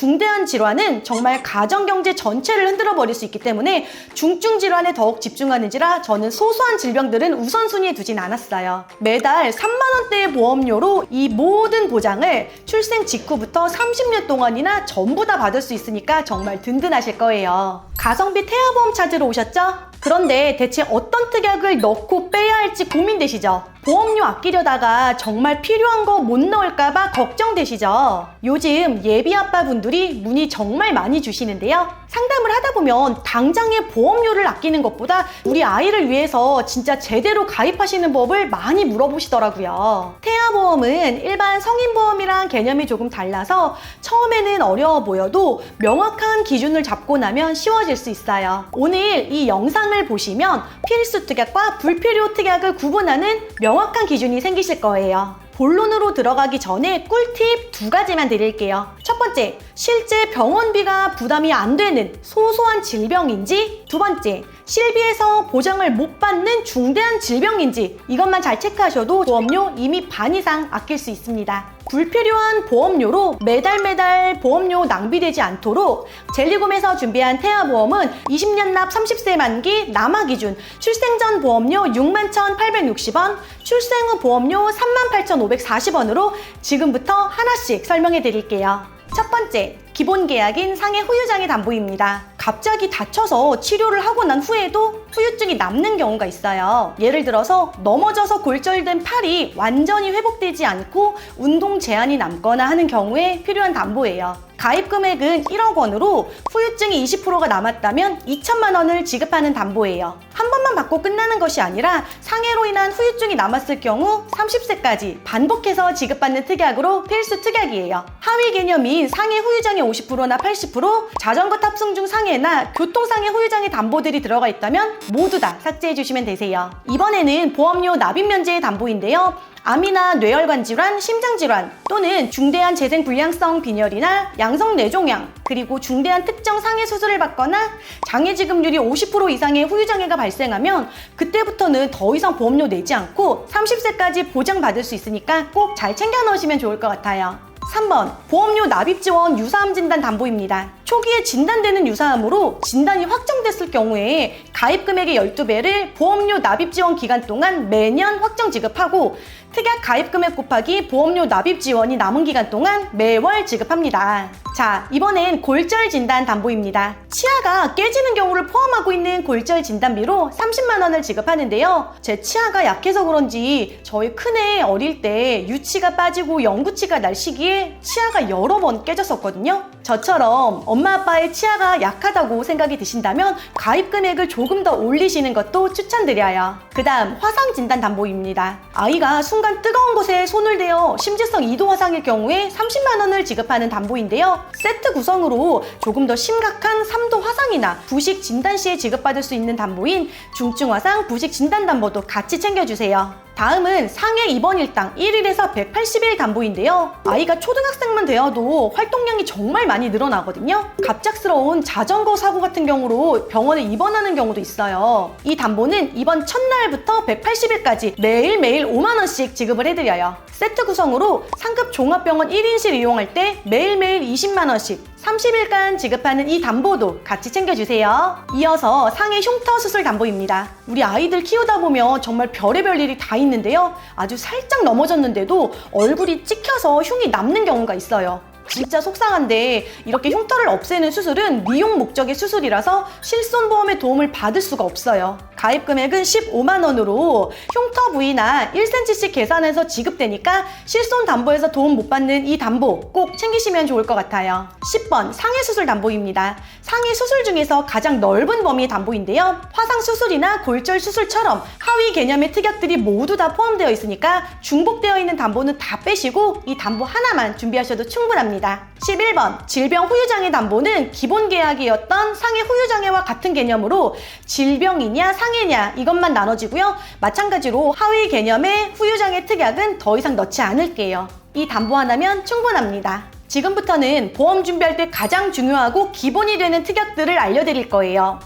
중대한 질환은 정말 가정경제 전체를 흔들어 버릴 수 있기 때문에 중증 질환에 더욱 집중하는지라 저는 소소한 질병들은 우선순위에 두진 않았어요. 매달 3만 원대의 보험료로 이 모든 보장을 출생 직후부터 30년 동안이나 전부 다 받을 수 있으니까 정말 든든하실 거예요. 가성비 태아보험 찾으러 오셨죠? 그런데 대체 어떤 특약을 넣고 빼야 할지 고민되시죠? 보험료 아끼려다가 정말 필요한 거 못 넣을까봐 걱정되시죠? 요즘 예비 아빠분들이 문의 정말 많이 주시는데요. 상담을 하다 보면 당장의 보험료를 아끼는 것보다 우리 아이를 위해서 진짜 제대로 가입하시는 법을 많이 물어보시더라고요. 태아보험은 일반 성인보험이랑 개념이 조금 달라서 처음에는 어려워 보여도 명확한 기준을 잡고 나면 쉬워질 수 있어요. 오늘 이 영상 을 보시면 필수 특약과 불필요 특약을 구분하는 명확한 기준이 생기실 거예요. 본론으로 들어가기 전에 꿀팁 두 가지만 드릴게요. 첫 번째, 실제 병원비가 부담이 안 되는 소소한 질병인지, 두 번째, 실비에서 보장을 못 받는 중대한 질병인지 이것만 잘 체크하셔도 보험료 이미 반 이상 아낄 수 있습니다. 불필요한 보험료로 매달 매달 보험료 낭비되지 않도록 젤리곰에서 준비한 태아보험은 20년 납 30세 만기 남아 기준 출생 전 보험료 61,860원, 출생 후 보험료 38,540원으로 지금부터 하나씩 설명해 드릴게요. 첫 번째, 기본 계약인 상해 후유장애 담보입니다. 갑자기 다쳐서 치료를 하고 난 후에도 후유증이 남는 경우가 있어요. 예를 들어서 넘어져서 골절된 팔이 완전히 회복되지 않고 운동 제한이 남거나 하는 경우에 필요한 담보예요. 가입 금액은 1억 원으로 후유증이 20%가 남았다면 2천만 원을 지급하는 담보예요. 한 번만 받고 끝나는 것이 아니라 상해로 인한 후유증이 남았을 경우 30세까지 반복해서 지급받는 특약으로 필수 특약이에요. 하위 개념인 상해 후유장애 50%나 80%, 자전거 탑승 중 상해나 교통상해 후유장애 담보들이 들어가 있다면 모두 다 삭제해 주시면 되세요. 이번에는 보험료 납입 면제의 담보인데요. 암이나 뇌혈관 질환, 심장 질환 또는 중대한 재생 불량성 빈혈이나 양성 뇌종양 그리고 중대한 특정 상해 수술을 받거나 장애 지급률이 50% 이상의 후유 장애가 발생하면 그때부터는 더 이상 보험료 내지 않고 30세까지 보장받을 수 있으니까 꼭 잘 챙겨 넣으시면 좋을 것 같아요. 3번 보험료 납입 지원 유사암 진단 담보입니다. 초기에 진단되는 유사암으로 진단이 확정됐을 경우에 가입 금액의 12배를 보험료 납입 지원 기간 동안 매년 확정 지급하고 특약 가입 금액 곱하기 보험료 납입 지원이 남은 기간 동안 매월 지급합니다. 자, 이번엔 골절 진단 담보입니다. 치아가 깨지는 경우를 포함하고 있는 골절 진단비로 30만 원을 지급하는데요. 제 치아가 약해서 그런지 저희 큰애 어릴 때 유치가 빠지고 영구치가 날 시기에 치아가 여러 번 깨졌었거든요. 저처럼 엄마 아빠의 치아가 약하다고 생각이 드신다면 가입 금액을 조금 더 올리시는 것도 추천드려요. 그 다음 화상 진단 담보입니다. 아이가 순간 뜨거운 곳에 손을 대어 심지성 이도 화상일 경우에 30만 원을 지급하는 담보인데요. 세트 구성으로 조금 더 심각한 3도 화상이나 부식 진단 시에 지급받을 수 있는 담보인 중증 화상 부식 진단 담보도 같이 챙겨주세요. 다음은 상해 입원 일당 1일에서 180일 담보인데요. 아이가 초등학생만 되어도 활동량이 정말 많이 늘어나거든요. 갑작스러운 자전거 사고 같은 경우로 병원에 입원하는 경우도 있어요. 이 담보는 입원 첫날부터 180일까지 매일매일 5만원씩 지급을 해드려요. 세트 구성으로 상급 종합병원 1인실 이용할 때 매일매일 20만원씩 30일간 지급하는 이 담보도 같이 챙겨주세요. 이어서 상해 흉터 수술 담보입니다. 우리 아이들 키우다 보면 정말 별의별 일이 다 있는데요. 아주 살짝 넘어졌는데도 얼굴이 찍혀서 흉이 남는 경우가 있어요. 진짜 속상한데 이렇게 흉터를 없애는 수술은 미용 목적의 수술이라서 실손보험의 도움을 받을 수가 없어요. 가입 금액은 15만 원으로 흉터 부위나 1cm씩 계산해서 지급되니까 실손 담보에서 도움 못 받는 이 담보 꼭 챙기시면 좋을 것 같아요. 10번 상해 수술 담보입니다. 상해 수술 중에서 가장 넓은 범위의 담보인데요. 화상 수술이나 골절 수술처럼 하위 개념의 특약들이 모두 다 포함되어 있으니까 중복되어 있는 담보는 다 빼시고 이 담보 하나만 준비하셔도 충분합니다. 11번 질병 후유장애 담보는 기본 계약이었던 상해 후유장애와 같은 개념으로 질병이냐 상해냐 이것만 나눠지고요. 마찬가지로 하위 개념의 후유장애 특약은 더 이상 넣지 않을게요. 이 담보 하나면 충분합니다. 지금부터는 보험 준비할 때 가장 중요하고 기본이 되는 특약들을 알려드릴 거예요.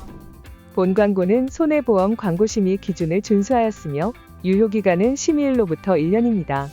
본 광고는 손해보험 광고심의 기준을 준수하였으며 유효기간은 심의일로부터 1년입니다.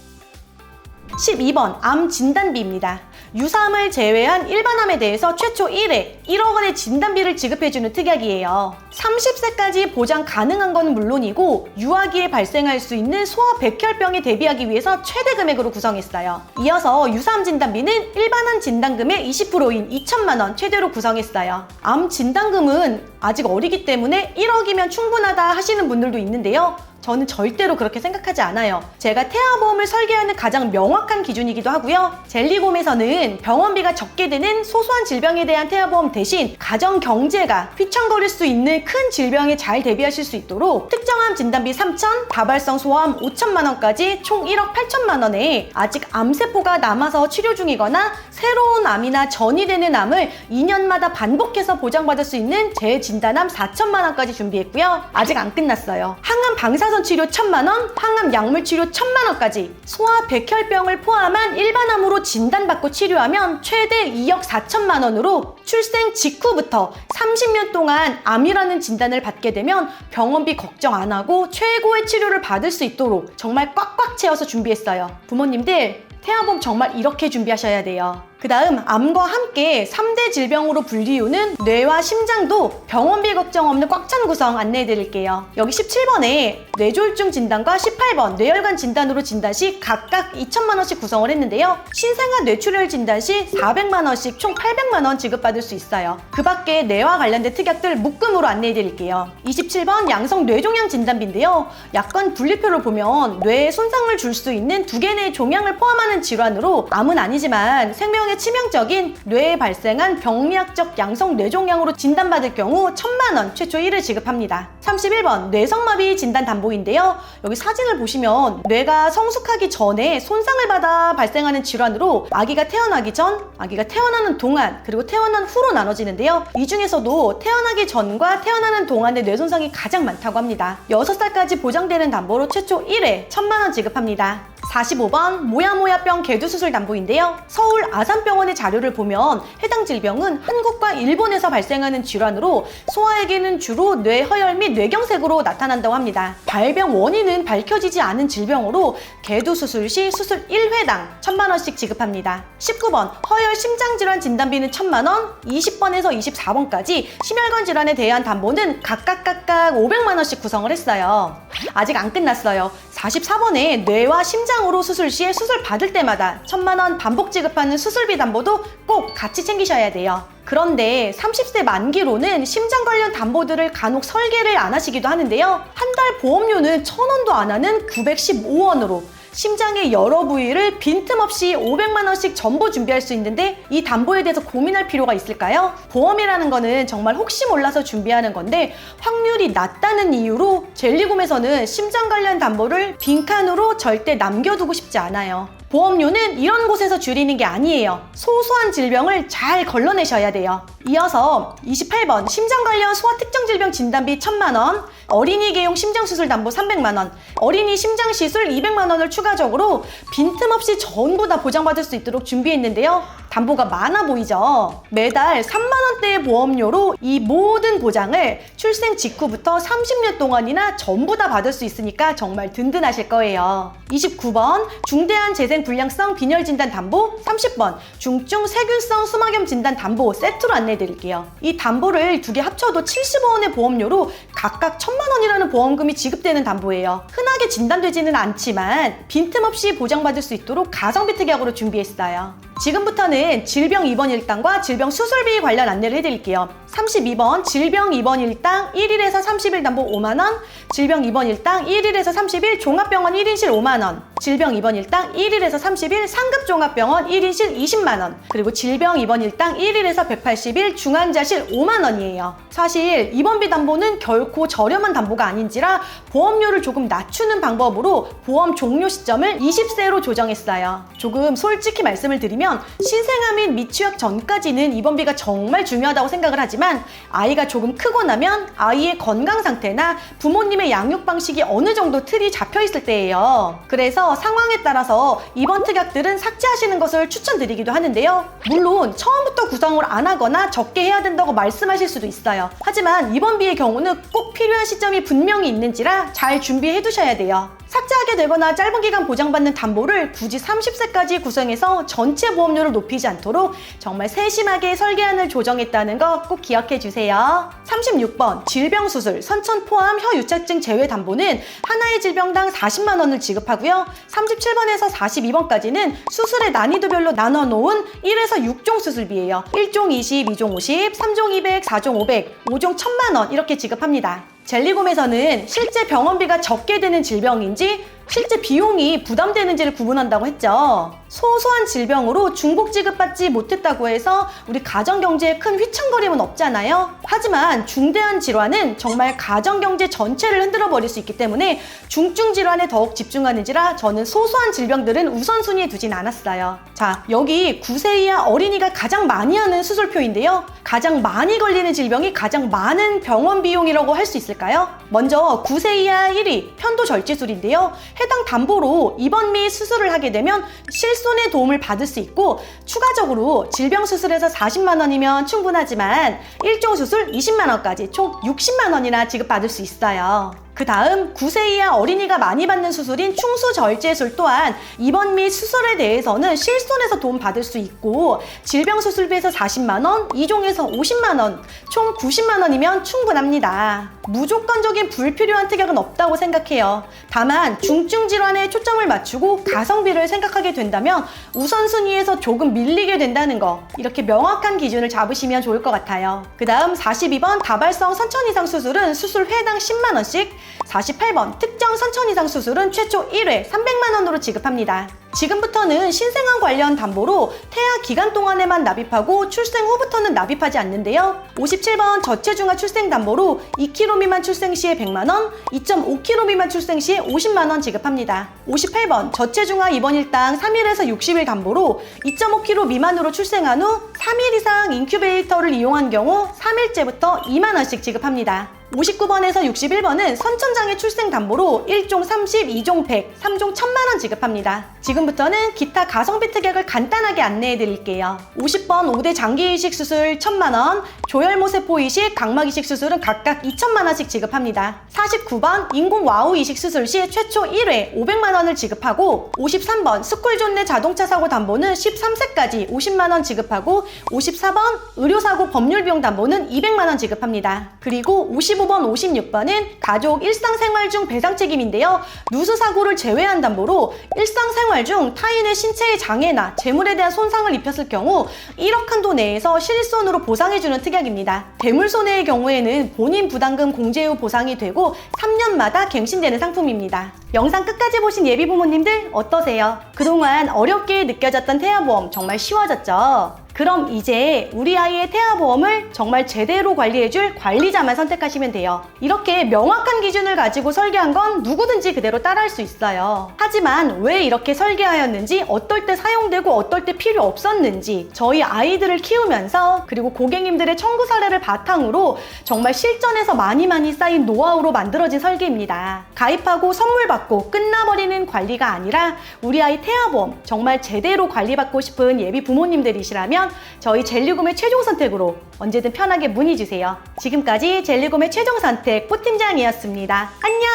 12번 암 진단비입니다. 유삼을 제외한 일반암에 대해서 최초 1회 1억 원의 진단비를 지급해주는 특약이에요. 30세까지 보장 가능한 건 물론이고 유아기에 발생할 수 있는 소아 백혈병에 대비하기 위해서 최대 금액으로 구성했어요. 이어서 유사암 진단비는 일반암 진단금의 20%인 2천만 원 최대로 구성했어요. 암 진단금은 아직 어리기 때문에 1억이면 충분하다 하시는 분들도 있는데요. 저는 절대로 그렇게 생각하지 않아요. 제가 태아보험을 설계하는 가장 명확한 기준이기도 하고요. 젤리곰에서는 병원비가 적게 드는 소소한 질병에 대한 태아보험 대신 가정 경제가 휘청거릴 수 있는 큰 질병에 잘 대비하실 수 있도록 특정암 진단비 3천, 다발성 소아암 5천만 원까지 총 1억 8천만 원에 아직 암세포가 남아서 치료 중이거나 새로운 암이나 전이 되는 암을 2년마다 반복해서 보장받을 수 있는 재진단암 4천만 원까지 준비했고요. 아직 안 끝났어요. 항암 방사 선 치료 1천만 원, 항암 약물 치료 1천만 원까지 소아 백혈병을 포함한 일반암으로 진단받고 치료하면 최대 2억 4천만 원으로 출생 직후부터 30년 동안 암이라는 진단을 받게 되면 병원비 걱정 안 하고 최고의 치료를 받을 수 있도록 정말 꽉꽉 채워서 준비했어요. 부모님들 태아보험 정말 이렇게 준비하셔야 돼요. 그 다음 암과 함께 3대 질병으로 불리우는 뇌와 심장도 병원비 걱정 없는 꽉 찬 구성 안내해 드릴게요. 여기 17번에 뇌졸중 진단과 18번 뇌혈관 진단으로 진단 시 각각 2천만 원씩 구성을 했는데요. 신생아 뇌출혈 진단 시 400만 원씩 총 800만 원 지급받을 수 있어요. 그 밖에 뇌와 관련된 특약들 묶음으로 안내해 드릴게요. 27번 양성 뇌종양 진단비인데요. 약관 분리표를 보면 뇌에 손상을 줄 수 있는 두 개의 종양을 포함하는 질환으로 암은 아니지만 생명 에 치명적인 뇌에 발생한 병리학적 양성 뇌종양으로 진단받을 경우 1000만 원 최초 1을 지급합니다. 31번 뇌성마비 진단 담보인데요. 여기 사진을 보시면 뇌가 성숙하기 전에 손상을 받아 발생하는 질환으로 아기가 태어나기 전, 아기가 태어나는 동안, 그리고 태어난 후로 나눠지는데요. 이 중에서도 태어나기 전과 태어나는 동안의 뇌 손상이 가장 많다고 합니다. 6살까지 보장되는 담보로 최초 1회 1000만 원 지급합니다. 45번 모야모야병 개두수술 담보인데요. 서울 아산병원의 자료를 보면 해당 질병은 한국과 일본에서 발생하는 질환으로 소아에게는 주로 뇌허열 및 뇌경색으로 나타난다고 합니다. 발병 원인은 밝혀지지 않은 질병으로 개두수술 시 수술 1회당 1000만 원씩 지급합니다. 19번 허열 심장질환 진단비는 1000만 원, 20번에서 24번까지 심혈관 질환에 대한 담보는 각각 각각 500만 원씩 구성을 했어요. 아직 안 끝났어요. 44번에 뇌와 심장으로 수술 시에 수술 받을 때마다 천만 원 반복 지급하는 수술비 담보도 꼭 같이 챙기셔야 돼요. 그런데 30세 만기로는 심장 관련 담보들을 간혹 설계를 안 하시기도 하는데요. 한 달 보험료는 천 원도 안 하는 915원으로 심장의 여러 부위를 빈틈없이 500만 원씩 전부 준비할 수 있는데 이 담보에 대해서 고민할 필요가 있을까요? 보험이라는 거는 정말 혹시 몰라서 준비하는 건데 확률이 낮다는 이유로 젤리곰에서는 심장 관련 담보를 빈칸으로 절대 남겨두고 싶지 않아요. 보험료는 이런 곳에서 줄이는 게 아니에요. 소소한 질병을 잘 걸러내셔야 돼요. 이어서 28번 심장 관련 소아 특정 질병 진단비 1000만 원, 어린이 개용 심장 수술 담보 300만 원, 어린이 심장 시술 200만 원을 추가적으로 빈틈없이 전부 다 보장받을 수 있도록 준비했는데요. 담보가 많아 보이죠? 매달 3만 원대의 보험료로 이 모든 보장을 출생 직후부터 30년 동안이나 전부 다 받을 수 있으니까 정말 든든하실 거예요. 29번 중대한 재생 불량성 빈혈 진단 담보 30번 중증 세균성 수막염 진단 담보 세트로 안내해 드릴게요. 이 담보를 두 개 합쳐도 70원의 보험료로 각각 1000만 원이라는 보험금이 지급되는 담보예요. 흔하게 진단되지는 않지만 빈틈없이 보장받을 수 있도록 가성비 특약으로 준비했어요. 지금부터는 질병 입원 일당과 질병 수술비 관련 안내를 해드릴게요. 32번 질병 입원 일당 1일에서 30일 담보 5만원, 질병 입원 일당 1일에서 30일 종합병원 1인실 5만원, 질병 입원 일당 1일에서 30일 상급 종합병원 1인실 20만 원, 그리고 질병 입원 일당 1일에서 180일 중환자실 5만 원이에요. 사실 입원비 담보는 결코 저렴한 담보가 아닌지라 보험료를 조금 낮추는 방법으로 보험 종료 시점을 20세로 조정했어요. 조금 솔직히 말씀을 드리면 신생아 및 미취학 전까지는 입원비가 정말 중요하다고 생각을 하지만 아이가 조금 크고 나면 아이의 건강 상태나 부모님의 양육 방식이 어느 정도 틀이 잡혀 있을 때예요. 그래서 상황에 따라서 입원 특약들은 삭제하시는 것을 추천드리기도 하는데요. 물론 처음부터 구성을 안 하거나 적게 해야 된다고 말씀하실 수도 있어요. 하지만 입원비의 경우는 꼭 필요한 시점이 분명히 있는지라 잘 준비해 두셔야 돼요. 삭제하게 되거나 짧은 기간 보장받는 담보를 굳이 30세까지 구성해서 전체 보험료를 높이지 않도록 정말 세심하게 설계안을 조정했다는 거 꼭 기억해 주세요. 36번 질병수술 선천 포함 혀유착증 제외 담보는 하나의 질병당 40만 원을 지급하고요. 37번에서 42번까지는 수술의 난이도별로 나눠 놓은 1에서 6종 수술비예요. 1종 20, 2종 50, 3종 200, 4종 500, 5종 1000만 원 이렇게 지급합니다. 젤리곰에서는 실제 병원비가 적게 드는 질병인지 실제 비용이 부담되는지를 구분한다고 했죠. 소소한 질병으로 중복 지급받지 못했다고 해서 우리 가정경제에 큰 휘청거림은 없잖아요. 하지만 중대한 질환은 정말 가정경제 전체를 흔들어 버릴 수 있기 때문에 중증 질환에 더욱 집중하는지라 저는 소소한 질병들은 우선순위에 두진 않았어요. 자, 여기 9세 이하 어린이가 가장 많이 하는 수술표인데요. 가장 많이 걸리는 질병이 가장 많은 병원 비용이라고 할 수 있을까요? 먼저 9세 이하 1위 편도 절제술인데요. 해당 담보로 입원 및 수술을 하게 되면 실손의 도움을 받을 수 있고 추가적으로 질병 수술에서 40만 원이면 충분하지만 1종 수술 20만 원까지 총 60만 원이나 지급받을 수 있어요. 그 다음 9세 이하 어린이가 많이 받는 수술인 충수절제술 또한 입원 및 수술에 대해서는 실손에서 도움 받을 수 있고 질병 수술비에서 40만 원, 2종에서 50만 원, 총 90만 원이면 충분합니다. 무조건적인 불필요한 특약은 없다고 생각해요. 다만 중증 질환에 초점을 맞추고 가성비를 생각하게 된다면 우선순위에서 조금 밀리게 된다는 거 이렇게 명확한 기준을 잡으시면 좋을 것 같아요. 그 다음 42번 다발성 선천 이상 수술은 수술 회당 10만 원씩 48번 특정 선천 이상 수술은 최초 1회 300만 원으로 지급합니다. 지금부터는 신생아 관련 담보로 태아 기간 동안에만 납입하고 출생 후부터는 납입하지 않는데요. 57번 저체중아 출생 담보로 2kg 미만 출생 시에 100만 원, 2.5kg 미만 출생 시에 50만 원 지급합니다. 58번 저체중아 입원 일당 3일에서 60일 담보로 2.5kg 미만으로 출생한 후 3일 이상 인큐베이터를 이용한 경우 3일째부터 2만 원씩 지급합니다. 59번에서 61번은 선천장애 출생 담보로 1종 30, 2종 100, 3종 1000만 원 지급합니다. 지금부터는 기타 가성비 특약을 간단하게 안내해 드릴게요. 50번 5대 장기 이식 수술 1000만 원, 조혈모 세포 이식, 각막 이식 수술은 각각 2천만 원씩 지급합니다. 49번 인공 와우 이식 수술 시 최초 1회 500만 원을 지급하고 53번 스쿨존 내 자동차 사고 담보는 13세까지 50만 원 지급하고 54번 의료사고 법률 비용 담보는 200만 원 지급합니다. 그리고 55번 56번은 가족 일상생활 중 배상 책임인데요. 누수 사고를 제외한 담보로 일상생활 중 타인의 신체의 장애나 재물에 대한 손상을 입혔을 경우 1억 한도 내에서 실손으로 보상해주는 특약입니다. 대물 손해의 경우에는 본인 부담금 공제 후 보상이 되고 3년마다 갱신되는 상품입니다. 영상 끝까지 보신 예비 부모님들 어떠세요? 그동안 어렵게 느껴졌던 태아보험 정말 쉬워졌죠? 그럼 이제 우리 아이의 태아보험을 정말 제대로 관리해줄 관리자만 선택하시면 돼요. 이렇게 명확한 기준을 가지고 설계한 건 누구든지 그대로 따라할 수 있어요. 하지만 왜 이렇게 설계하였는지, 어떨 때 사용되고 어떨 때 필요 없었는지, 저희 아이들을 키우면서 그리고 고객님들의 청구 사례를 바탕으로 정말 실전에서 많이 많이 쌓인 노하우로 만들어진 설계입니다. 가입하고 선물 받고 끝나버리는 관리가 아니라 우리 아이 태아보험 정말 제대로 관리받고 싶은 예비 부모님들이시라면 저희 젤리곰의 최종 선택으로 언제든 편하게 문의 주세요. 지금까지 젤리곰의 최종 선택 포팀장이었습니다. 안녕!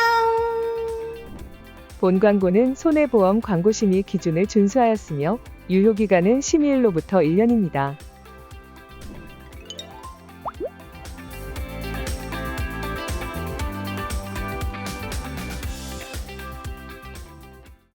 본 광고는 손해보험 광고심의 기준을 준수하였으며 유효기간은 심의일로부터 1년입니다.